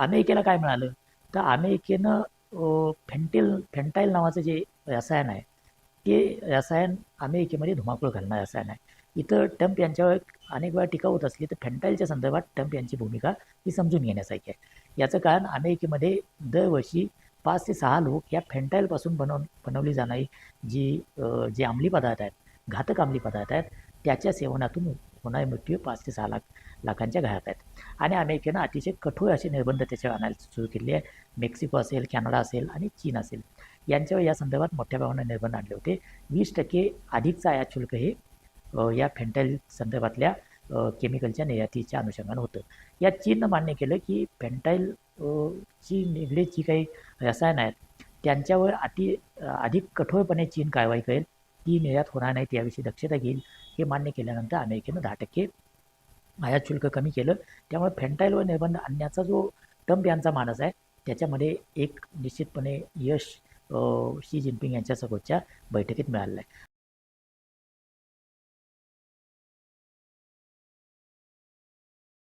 अमेरिकेला काय मिळालं? तर अमेरिकेनं फेंटेल फेंटाईल नावाचं जे रसायन आहे ते रसायन अमेरिकेमध्ये धुमाकूळ घालणारं रसायन आहे. इथं ट्रम्प यांच्यावर अनेक वेळा टीका होत असली तर फेंटाईलच्या संदर्भात ट्रम्प यांची भूमिका ही समजून घेण्यासारखी आहे. याचं कारण अमेरिकेमध्ये दरवर्षी पाच ते सहा लोक या फेंटाईलपासून बनव बनवली जाणारी जी जे अंमली पदार्थ आहेत घातक अंमली पदार्थ आहेत त्याच्या सेवनातून पुन्हा मृत्यू पाच ते सहा लाख लाखांच्या घरात आहेत. आणि अमेरिकेनं अतिशय कठोर असे निर्बंध त्याच्यावर आणायला सुरू केले आहे मेक्सिको असेल कॅनडा असेल आणि चीन असेल. यांच्यावर या संदर्भात मोठ्या प्रमाणात निर्बंध आणले होते. वीस टक्के अधिकचं आयात शुल्क हे या फेंटाईल संदर्भातल्या केमिकलच्या निर्यातीच्या अनुषंगानं होतं. या चीननं मान्य केलं की फेंटाईल ची निगडीत जी काही रसायनं आहेत त्यांच्यावर अति अधिक कठोरपणे चीन कारवाई करेल. ती निर्यात होणार नाही याविषयी दक्षता घेईल हे मान्य केल्यानंतर अमेरिकेनं दहा टक्के आयात शुल्क कमी केलं. त्यामुळे फेंटाईलवर निर्बंध आणण्याचा जो ट्रम्प यांचा मानस आहे त्याच्यामध्ये एक निश्चितपणे यश शी जिनपिंग यांच्यासोबतच्या बैठकीत मिळालेलं आहे.